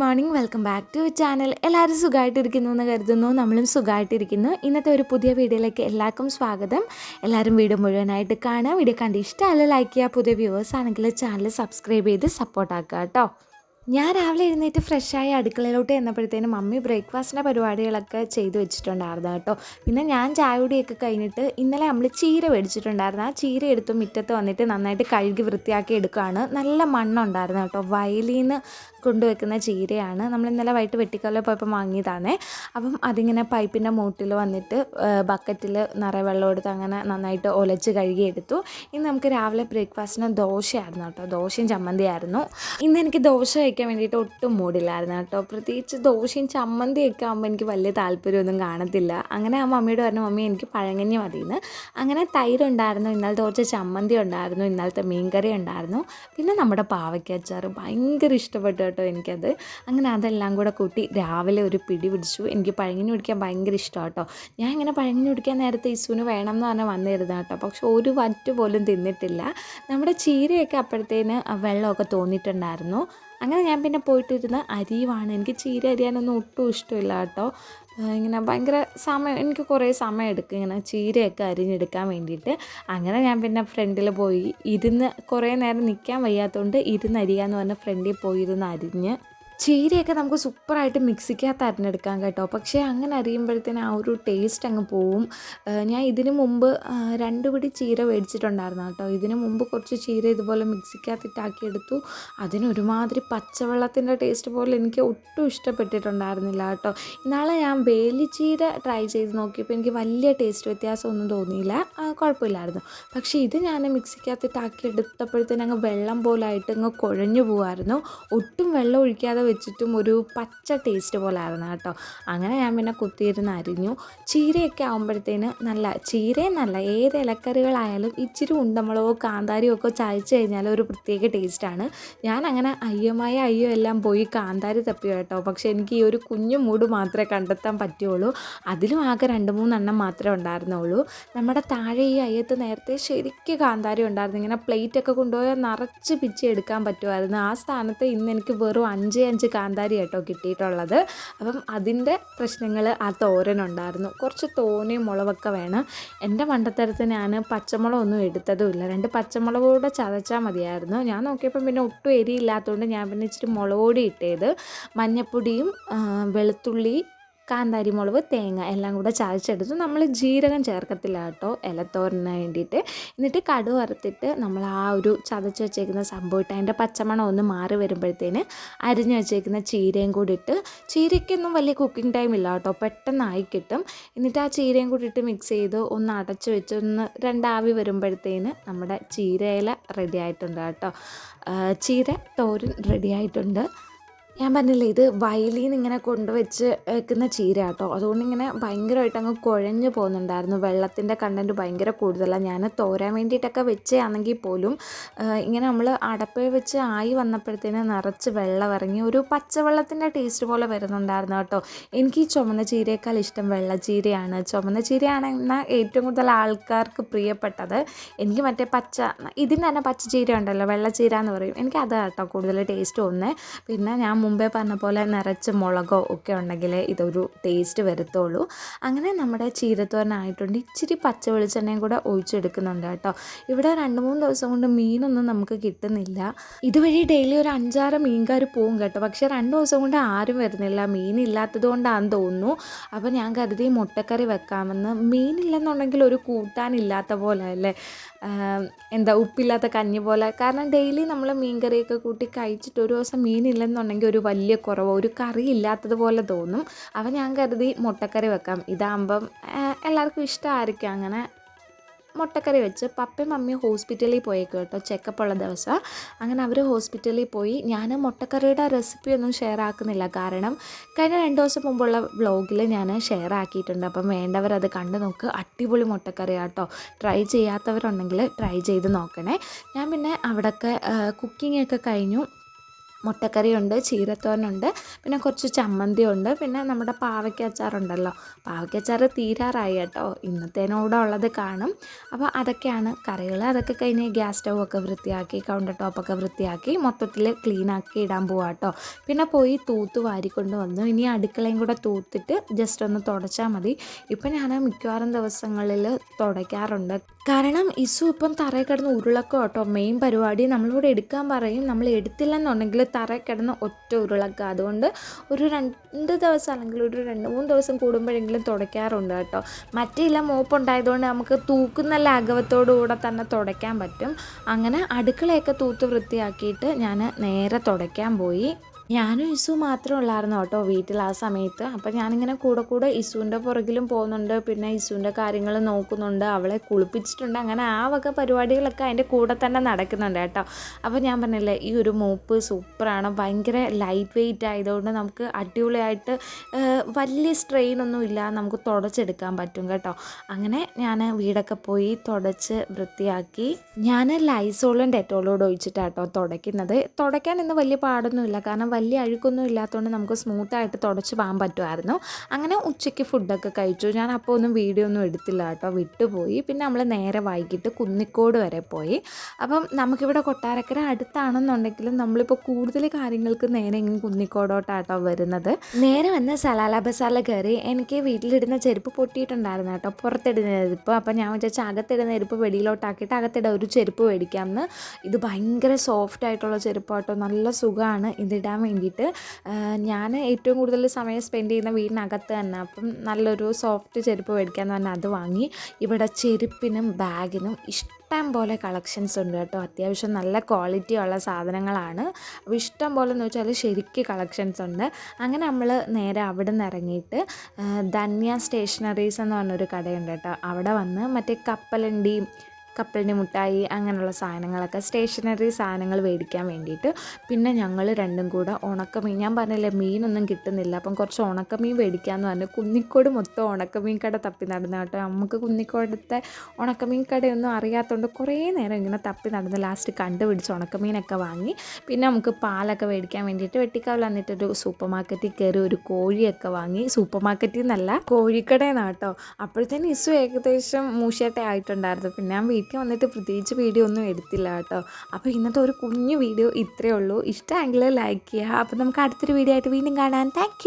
Morning. Welcome back to channel. എല്ലാവരും സുഖമായിട്ടിരിക്കുന്നു എന്ന് കരുതുന്നു. നമ്മളും സുഖമായിട്ടിരിക്കുന്നു. ഇന്നത്തെ ഒരു പുതിയ വീഡിയോയിലേക്ക് എല്ലാവർക്കും സ്വാഗതം. എല്ലാവരും വീഡിയോ മുഴുവനായിട്ട് കാണാം വീഡിയോ കണ്ട് ഇഷ്ടമല്ല ലൈക്ക് ചെയ്യുക. പുതിയ വ്യൂവേഴ്സ് ആണെങ്കിൽ ചാനൽ സബ്സ്ക്രൈബ് ചെയ്ത് സപ്പോർട്ടാക്കുക കേട്ടോ. ഞാൻ രാവിലെ എഴുന്നേറ്റ് ഫ്രഷായി അടുക്കളയിലോട്ട് ചെന്നപ്പോഴത്തേനും മമ്മി ബ്രേക്ക്ഫാസ്റ്റിന്റെ പരിപാടികളൊക്കെ ചെയ്ത് വെച്ചിട്ടുണ്ടായിരുന്നു കേട്ടോ. പിന്നെ ഞാൻ ചായ കുടിയൊക്കെ കഴിഞ്ഞിട്ട് ഇന്നലെ നമ്മൾ ചീര മേടിച്ചിട്ടുണ്ടായിരുന്നു. ആ ചീര എടുത്ത് മുറ്റത്ത് വന്നിട്ട് നന്നായിട്ട് കഴുകി വൃത്തിയാക്കി എടുക്കുകയാണ്. നല്ല മണ്ണുണ്ടായിരുന്നു കേട്ടോ. വയലിൽ നിന്ന് കൊണ്ടുവെക്കുന്ന ചീരയാണ്. നമ്മൾ ഇന്നലെ വൈകിട്ട് വെട്ടിക്കല്ലോ പോയപ്പോൾ വാങ്ങിയതാണേ. അപ്പം അതിങ്ങനെ പൈപ്പിന്റെ മൂട്ടിൽ വന്നിട്ട് ബക്കറ്റിൽ നിറയെ വെള്ളം എടുത്ത് അങ്ങനെ നന്നായിട്ട് ഒലച്ച് കഴുകി എടുത്തു. ഇന്ന് നമുക്ക് രാവിലെ ബ്രേക്ക്ഫാസ്റ്റിന് ദോശയായിരുന്നു കേട്ടോ. ദോശയും ചമ്മന്തിയായിരുന്നു. ഇന്ന് എനിക്ക് ദോശ കഴിക്കാൻ വേണ്ടിയിട്ട് ഒട്ടും മൂടില്ലായിരുന്നു കേട്ടോ. പ്രത്യേകിച്ച് ദോശയും ചമ്മന്തിയൊക്കെ ആകുമ്പോൾ എനിക്ക് വലിയ താല്പര്യമൊന്നും കാണത്തില്ല. അങ്ങനെ ആ മമ്മിയോട് പറഞ്ഞു മമ്മി എനിക്ക് പഴങ്കഞ്ഞി മതിയെന്ന്. അങ്ങനെ തൈര് ഉണ്ടായിരുന്നു ഇന്നലത്തെ കുറച്ച് ചമ്മന്തി ഉണ്ടായിരുന്നു ഇന്നലത്തെ മീൻകറി ഉണ്ടായിരുന്നു. പിന്നെ നമ്മുടെ പാവയ്ക്ക അച്ചാർ ഭയങ്കര ഇഷ്ടപ്പെട്ടു കേട്ടോ എനിക്കത്. അങ്ങനെ അതെല്ലാം കൂടെ കൂട്ടി രാവിലെ ഒരു പിടി പിടിച്ചു. എനിക്ക് പഴങ്ങിന് പിടിക്കാൻ ഭയങ്കര ഇഷ്ടമാണ് കേട്ടോ. ഞാൻ ഇങ്ങനെ പഴങ്ങിന് പിടിക്കാൻ നേരത്തെ ഇസുവിന് വേണം എന്ന് പറഞ്ഞാൽ വന്നിരുന്നു കേട്ടോ. പക്ഷെ ഒരു വറ്റ് പോലും തിന്നിട്ടില്ല. നമ്മുടെ ചീരയൊക്കെ അപ്പോഴത്തേന് വെള്ളമൊക്കെ തോന്നിയിട്ടുണ്ടായിരുന്നു. അങ്ങനെ ഞാൻ പിന്നെ പോയിട്ടിരുന്ന അരിയുവാണ്. എനിക്ക് ചീര അരിയാനൊന്നും ഒട്ടും ഇഷ്ടമില്ല കേട്ടോ. ഇങ്ങനെ ഭയങ്കര സമയം എനിക്ക് കുറേ സമയം എടുക്കും ഇങ്ങനെ ചീരയൊക്കെ അരിഞ്ഞെടുക്കാൻ വേണ്ടിയിട്ട്. അങ്ങനെ ഞാൻ പിന്നെ ഫ്രണ്ടിൽ പോയി ഇരുന്ന് കുറേ നേരം നിൽക്കാൻ വയ്യാത്തതുകൊണ്ട് ഇരുന്ന് അരിയാന്ന് പറഞ്ഞ ഫ്രണ്ടിൽ പോയിരുന്ന് അരിഞ്ഞ് ചീരയൊക്കെ നമുക്ക് സൂപ്പറായിട്ട് മിക്സിക്കകത്ത് അരിഞ്ഞെടുക്കാം കേട്ടോ. പക്ഷേ അങ്ങനെ അരിയുമ്പോഴത്തേന് ആ ഒരു ടേസ്റ്റ് അങ്ങ് പോവും. ഞാൻ ഇതിനു മുമ്പ് രണ്ട് പിടി ചീര മേടിച്ചിട്ടുണ്ടായിരുന്നു കേട്ടോ. ഇതിനു മുമ്പ് കുറച്ച് ചീര ഇതുപോലെ മിക്സിക്കകത്തിട്ടാക്കി എടുത്തു അതിനൊരുമാതിരി പച്ചവെള്ളത്തിന്റെ ടേസ്റ്റ് പോലെ എനിക്ക് ഒട്ടും ഇഷ്ടപ്പെട്ടിട്ടുണ്ടായിരുന്നില്ല കേട്ടോ. ഇന്നാളെ ഞാൻ വേലി ചീര ട്രൈ ചെയ്ത് നോക്കിയപ്പോൾ എനിക്ക് വലിയ ടേസ്റ്റ് വ്യത്യാസമൊന്നും തോന്നിയില്ല. കുഴപ്പമില്ലായിരുന്നു. പക്ഷേ ഇത് ഞാൻ മിക്സിക്കകത്തിട്ടാക്കി എടുത്തപ്പോഴത്തേന് വെള്ളം പോലായിട്ട് അങ്ങ് കുഴഞ്ഞു പോകുമായിരുന്നു ഒട്ടും വെള്ളം ഒഴിക്കാതെ വെച്ചിട്ടും ഒരു പച്ച ടേസ്റ്റ് പോലെ ആയിരുന്നു കേട്ടോ. അങ്ങനെ ഞാൻ പിന്നെ കുത്തിയിരുന്ന് അരിഞ്ഞു. ചീരയൊക്കെ ആകുമ്പോഴത്തേന് നല്ല ചീരയും നല്ല ഏത് ഇലക്കറികളായാലും ഇച്ചിരി ഉണ്ടമുളകോ കാന്താരിയോ ഒക്കെ ചായച്ച് കഴിഞ്ഞാൽ ഒരു പ്രത്യേക ടേസ്റ്റാണ് ഞാൻ അങ്ങനെ അയ്യമായ അയ്യോ എല്ലാം പോയി കാന്താരി തപ്പി കേട്ടോ. പക്ഷേ എനിക്ക് ഈ ഒരു കുഞ്ഞു മൂട് മാത്രമേ കണ്ടെത്താൻ പറ്റുള്ളൂ. അതിലും ആകെ രണ്ട് മൂന്നെണ്ണം മാത്രമേ ഉണ്ടായിരുന്നുള്ളൂ. നമ്മുടെ താഴെ ഈ അയ്യത്ത് നേരത്തെ ശരിക്കും കാന്താരി ഉണ്ടായിരുന്നു. ഇങ്ങനെ പ്ലേറ്റ് ഒക്കെ കൊണ്ടുപോയാൽ നിറച്ച് പിച്ചി എടുക്കാൻ പറ്റുമായിരുന്നു. ആ സ്ഥാനത്ത് ഇന്ന് എനിക്ക് വെറും അഞ്ച് അഞ്ച് കാന്താരി കേട്ടോ കിട്ടിയിട്ടുള്ളത്. അപ്പം അതിന്റെ പ്രശ്നങ്ങൾ ആ തോരനുണ്ടായിരുന്നു കുറച്ച് തോനയും മുളകൊക്കെ വേണം. എന്റെ മണ്ടത്തരത്ത് ഞാൻ പച്ചമുളകൊന്നും എടുത്തതുമില്ല രണ്ട് പച്ചമുളക് കൂടെ ചതച്ചാൽ മതിയായിരുന്നു. ഞാൻ നോക്കിയപ്പം പിന്നെ ഒട്ടും എരിയില്ലാത്തതുകൊണ്ട് ഞാൻ പിന്നെ ഇച്ചിരി മുളക് പൊടി ഇട്ടത്. മഞ്ഞപ്പൊടിയും വെളുത്തുള്ളി കാന്താരി മുളക് തേങ്ങ എല്ലാം കൂടെ ചതച്ചെടുത്ത് നമ്മൾ ജീരകം ചേർക്കത്തില്ല കേട്ടോ ഇലത്തോരന് വേണ്ടിയിട്ട്. എന്നിട്ട് കടു വറുത്തിട്ട് നമ്മൾ ആ ഒരു ചതച്ച് വെച്ചേക്കുന്ന സംഭവം ഇട്ട് അതിന്റെ പച്ചമണം ഒന്ന് മാറി വരുമ്പോഴത്തേന് അരിഞ്ഞു വെച്ചേക്കുന്ന ചീരയും കൂടി ഇട്ട് ചീരയ്ക്കൊന്നും വലിയ കുക്കിംഗ് ടൈം ഇല്ല കേട്ടോ പെട്ടെന്നായി കിട്ടും. എന്നിട്ട് ആ ചീരയും കൂടി ഇട്ട് മിക്സ് ചെയ്ത് ഒന്ന് അടച്ച് വെച്ച് ഒന്ന് രണ്ടാവി വരുമ്പോഴത്തേന് നമ്മുടെ ചീരയില റെഡി ആയിട്ടുണ്ട് കേട്ടോ. ചീര തോരൻ റെഡി ആയിട്ടുണ്ട്. ഞാൻ പറഞ്ഞില്ലേ ഇത് വയലിൽ നിന്ന് ഇങ്ങനെ കൊണ്ടുവച്ച് വെക്കുന്ന ചീര കേട്ടോ അതുകൊണ്ട് ഇങ്ങനെ ഭയങ്കരമായിട്ട് അങ്ങ് കുഴഞ്ഞു പോകുന്നുണ്ടായിരുന്നു. വെള്ളത്തിന്റെ കണ്ടന്റ് ഭയങ്കര കൂടുതലാണ് ഞാൻ തോരാൻ വേണ്ടിയിട്ടൊക്കെ വെച്ചാണെങ്കിൽ പോലും ഇങ്ങനെ നമ്മൾ അടപ്പിൽ വെച്ച് ആയി വന്നപ്പോഴത്തേന് നിറച്ച് വെള്ളം ഇറങ്ങി ഒരു പച്ചവെള്ളത്തിന്റെ ടേസ്റ്റ് പോലെ വരുന്നുണ്ടായിരുന്നു കേട്ടോ. എനിക്ക് ഈ ചുമന്ന ചീരയേക്കാൾ ഇഷ്ടം വെള്ള വെള്ളച്ചീരയാണ് ചുമന്ന ചീരയാണെന്ന ഏറ്റവും കൂടുതൽ ആൾക്കാർക്ക് പ്രിയപ്പെട്ടത്. എനിക്ക് മറ്റേ പച്ച ഇതിന് തന്നെ പച്ച ചീര ഉണ്ടല്ലോ വെള്ളച്ചീര എന്ന് പറയും. എനിക്ക് അതാണ് കേട്ടോ കൂടുതൽ ടേസ്റ്റ് തോന്നുന്നത് പിന്നെ ഞാൻ മുമ്പേ പറഞ്ഞ പോലെ നിറച്ച് മുളകോ ഒക്കെ ഉണ്ടെങ്കിൽ ഇതൊരു ടേസ്റ്റ് വരത്തുള്ളൂ. അങ്ങനെ നമ്മുടെ ചീരത്തോരനായിട്ടുണ്ട്. ഇച്ചിരി പച്ച വെളിച്ചെണ്ണയും കൂടെ ഒഴിച്ചെടുക്കുന്നുണ്ട് കേട്ടോ. ഇവിടെ രണ്ട് മൂന്ന് ദിവസം കൊണ്ട് മീനൊന്നും നമുക്ക് കിട്ടുന്നില്ല. ഇതുവഴി ഡെയിലി ഒരു അഞ്ചാറ് മീൻകാർ പോവും കേട്ടോ. പക്ഷേ രണ്ട് ദിവസം കൊണ്ട് ആരും വരുന്നില്ല. മീനില്ലാത്തത് കൊണ്ടാണെന്ന് തോന്നുന്നു. അപ്പോൾ ഞാൻ കരുതി മുട്ടക്കറി വെക്കാമെന്ന്. മീനില്ലെന്നുണ്ടെങ്കിൽ ഒരു കൂട്ടാനില്ലാത്ത പോലെ അല്ലേ? എന്താ ഉപ്പില്ലാത്ത കഞ്ഞി പോലെ. കാരണം ഡെയിലി നമ്മൾ മീൻ കറിയൊക്കെ കൂട്ടി കഴിച്ചിട്ട് ഒരു ദിവസം മീനില്ലെന്നുണ്ടെങ്കിൽ ഒരു വലിയ കുറവ് ഒരു കറി ഇല്ലാത്തതുപോലെ തോന്നും. അപ്പോൾ ഞാൻ കരുതി മുട്ടക്കറി വെക്കാം. ഇതാകുമ്പം എല്ലാവർക്കും ഇഷ്ടമായിരിക്കും അങ്ങനെ മുട്ടക്കറി വെച്ച് പപ്പയും മമ്മിയും ഹോസ്പിറ്റലിൽ പോയേക്കും കേട്ടോ ചെക്കപ്പ് ഉള്ള ദിവസം. അങ്ങനെ അവർ ഹോസ്പിറ്റലിൽ പോയി. ഞാൻ മുട്ടക്കറിയുടെ റെസിപ്പി ഒന്നും ഷെയർ ആക്കുന്നില്ല. കാരണം കഴിഞ്ഞ രണ്ട് ദിവസം മുമ്പുള്ള വ്ളോഗിൽ ഞാൻ ഷെയർ ആക്കിയിട്ടുണ്ട്. അപ്പം വേണ്ടവർ അത് കണ്ടു നോക്ക്. അടിപൊളി മുട്ടക്കറി കേട്ടോ ട്രൈ ചെയ്യാത്തവരുണ്ടെങ്കിൽ ട്രൈ ചെയ്ത് നോക്കണേ. ഞാൻ പിന്നെ അവിടെയൊക്കെ കുക്കിംഗ് ഒക്കെ കഴിഞ്ഞു. മുട്ടക്കറിയുണ്ട് ചീരത്തോരനുണ്ട് പിന്നെ കുറച്ച് ചമ്മന്തിയുണ്ട് പിന്നെ നമ്മുടെ പാവയ്ക്ക അച്ചാറുണ്ടല്ലോ അച്ചാർ തീരാറായി കേട്ടോ. ഇന്നത്തേനൂടെ ഉള്ളത് കാണും. അപ്പോൾ അതൊക്കെയാണ് കറികൾ അതൊക്കെ കഴിഞ്ഞ് ഗ്യാസ് സ്റ്റൗ ഒക്കെ വൃത്തിയാക്കി കൗണ്ടർ ടോപ്പൊക്കെ വൃത്തിയാക്കി മൊത്തത്തിൽ ക്ലീൻ ആക്കി ഇടാൻ പോവാം കേട്ടോ. പിന്നെ പോയി തൂത്ത് വാരിക്കൊണ്ട് വന്നു ഇനി അടുക്കളയും കൂടെ തൂത്തിട്ട് ജസ്റ്റ് ഒന്ന് തുടച്ചാൽ മതി. ഇപ്പം ഞാൻ മിക്കവാറും ദിവസങ്ങളിൽ തുടയ്ക്കാറുണ്ട്. കാരണം ഇസു ഇപ്പം തറയിൽ കിടന്ന് ഉരുളക്കം കേട്ടോ. മെയിൻ പരിപാടി നമ്മളിവിടെ എടുക്കാൻ പറയും. നമ്മൾ എടുത്തില്ലെന്നുണ്ടെങ്കിൽ തറയിൽ കിടന്ന് ഒറ്റ ഉരുളക്കം. അതുകൊണ്ട് ഒരു രണ്ട് ദിവസം അല്ലെങ്കിൽ ഒരു രണ്ട് മൂന്ന് ദിവസം കൂടുമ്പോഴെങ്കിലും തുടയ്ക്കാറുണ്ട് കേട്ടോ. മറ്റില്ല മോപ്പ് ഉണ്ടായതുകൊണ്ട് നമുക്ക് തൂക്കുന്ന ലാഘവത്തോടുകൂടെ തന്നെ തുടയ്ക്കാൻ പറ്റും. അങ്ങനെ അടുക്കളയൊക്കെ തൂത്ത് വൃത്തിയാക്കിയിട്ട് ഞാൻ നേരെ തുടയ്ക്കാൻ പോയി. ഞാനും ഇസു മാത്രമേ ഉള്ളായിരുന്നു കേട്ടോ വീട്ടിൽ ആ സമയത്ത്. അപ്പം ഞാനിങ്ങനെ കൂടെ കൂടെ ഇസുവിന്റെ പുറകിലും പോകുന്നുണ്ട്. പിന്നെ ഇസുവിന്റെ കാര്യങ്ങൾ നോക്കുന്നുണ്ട്. അവളെ കുളിപ്പിച്ചിട്ടുണ്ട്. അങ്ങനെ ആ വക പരിപാടികളൊക്കെ അതിന്റെ കൂടെ തന്നെ നടക്കുന്നുണ്ട് കേട്ടോ. അപ്പോൾ ഞാൻ പറഞ്ഞില്ലേ ഈ ഒരു മൂപ്പ് സൂപ്പറാണ്. ഭയങ്കര ലൈറ്റ് വെയിറ്റ് ആയതുകൊണ്ട് നമുക്ക് അടിപൊളിയായിട്ട് വലിയ സ്ട്രെയിൻ ഒന്നും ഇല്ല. നമുക്ക് തുടച്ചെടുക്കാൻ പറ്റും കേട്ടോ. അങ്ങനെ ഞാൻ വീടൊക്കെ പോയി തുടച്ച് വൃത്തിയാക്കി. ഞാൻ ലൈസോളും ഡെറ്റോളോട് ഒഴിച്ചിട്ടാട്ടോ തുടയ്ക്കുന്നത്. തുടയ്ക്കാൻ ഇന്ന് വലിയ പാടൊന്നുമില്ല. കാരണം വലിയ അഴുക്കൊന്നും ഇല്ലാത്തതുകൊണ്ട് നമുക്ക് സ്മൂത്തായിട്ട് തുടച്ച് പോകാൻ പറ്റുമായിരുന്നു. അങ്ങനെ ഉച്ചയ്ക്ക് ഫുഡൊക്കെ കഴിച്ചു. ഞാൻ അപ്പോൾ ഒന്നും വീഡിയോ ഒന്നും എടുത്തില്ല കേട്ടോ. വിട്ടുപോയി. പിന്നെ നമ്മൾ നേരെ വൈകിട്ട് കുന്നിക്കോട് വരെ പോയി. അപ്പം നമുക്കിവിടെ കൊട്ടാരക്കര അടുത്താണെന്നുണ്ടെങ്കിലും നമ്മളിപ്പോൾ കൂടുതൽ കാര്യങ്ങൾക്ക് നേരെ ഇങ്ങനെ കുന്നിക്കോടോട്ടാട്ടോ വരുന്നത്. നേരെ വന്ന് സലാല ബസാല കയറി എനിക്ക് വീട്ടിലിടുന്ന ചെരുപ്പ് പൊട്ടിയിട്ടുണ്ടായിരുന്നു കേട്ടോ. പുറത്തിടുന്ന ചെരുപ്പ്. അപ്പം ഞാൻ വിചാരിച്ച അകത്തിടുന്ന ചെരുപ്പ് വെളിയിലോട്ടാക്കിയിട്ട് അകത്തിടാൻ ഒരു ചെരുപ്പ് മേടിക്കാമെന്ന്. ഇത് ഭയങ്കര സോഫ്റ്റ് ആയിട്ടുള്ള ചെരുപ്പാട്ടോ. നല്ല സുഖമാണ്. ഇതിടാൻ വേണ്ടിയിട്ട്. ഞാൻ ഏറ്റവും കൂടുതൽ സമയം സ്പെൻഡ് ചെയ്യുന്ന വീടിനകത്ത് തന്നെ അപ്പം നല്ലൊരു സോഫ്റ്റ് ചെരുപ്പ് മേടിക്കാമെന്ന് പറഞ്ഞാൽ അത് വാങ്ങി. ഇവിടെ ചെരുപ്പിനും ബാഗിനും ഇഷ്ടം പോലെ കളക്ഷൻസ് ഉണ്ട് കേട്ടോ. അത്യാവശ്യം നല്ല ക്വാളിറ്റി ഉള്ള സാധനങ്ങളാണ്. അപ്പോൾ ഇഷ്ടം പോലെ എന്ന് വെച്ചാൽ ശരിക്ക് കളക്ഷൻസ് ഉണ്ട്. അങ്ങനെ നമ്മൾ നേരെ അവിടെ നിന്ന് ഇറങ്ങിയിട്ട് ധന്യ സ്റ്റേഷനറീസ് എന്ന് പറഞ്ഞൊരു കടയുണ്ട് കേട്ടോ. അവിടെ വന്ന് മറ്റേ കപ്പലണ്ടിയും കപ്പലണ്ടി മുട്ടായി അങ്ങനെയുള്ള സാധനങ്ങളൊക്കെ സ്റ്റേഷനറി സാധനങ്ങൾ മേടിക്കാൻ വേണ്ടിയിട്ട്. പിന്നെ ഞങ്ങൾ രണ്ടും കൂടെ ഉണക്കമീൻ ഞാൻ പറഞ്ഞില്ലേ മീനൊന്നും കിട്ടുന്നില്ല. അപ്പം കുറച്ച് ഉണക്കമീൻ മേടിക്കാമെന്ന് പറഞ്ഞു. കുന്നിക്കോട് മൊത്തം ഉണക്കമീൻ കട തപ്പി നടന്നു കേട്ടോ. നമുക്ക് കുന്നിക്കോടത്തെ ഉണക്കമീൻ കടയൊന്നും അറിയാത്തതുകൊണ്ട് കുറേ നേരം ഇങ്ങനെ തപ്പി നടന്ന് ലാസ്റ്റ് കണ്ടുപിടിച്ച് ഉണക്കമീനൊക്കെ വാങ്ങി. പിന്നെ നമുക്ക് പാലൊക്കെ മേടിക്കാൻ വേണ്ടിയിട്ട് വെട്ടിക്കാവിൽ വന്നിട്ടൊരു സൂപ്പർ മാർക്കറ്റിൽ കയറി ഒരു കോഴിയൊക്കെ വാങ്ങി. സൂപ്പർ മാർക്കറ്റിൽ നിന്നല്ല കോഴിക്കടയിൽ നിന്നാണ് അപ്പോഴത്തേന് ഇസു ഏകദേശം മൂശേട്ട ആയിട്ടുണ്ടായിരുന്നു. പിന്നെ ഞാൻ വീട്ടിൽ വന്നിട്ട് പ്രത്യേകിച്ച് വീഡിയോ ഒന്നും എടുത്തില്ല കേട്ടോ. അപ്പോൾ ഇന്നത്തെ ഒരു കുഞ്ഞു വീഡിയോ ഇത്രയേ ഉള്ളൂ. ഇഷ്ടമെങ്കിൽ ലൈക്ക് ചെയ്യുക. അപ്പോൾ നമുക്ക് അടുത്തൊരു വീഡിയോ ആയിട്ട് വീണ്ടും കാണാം. താങ്ക്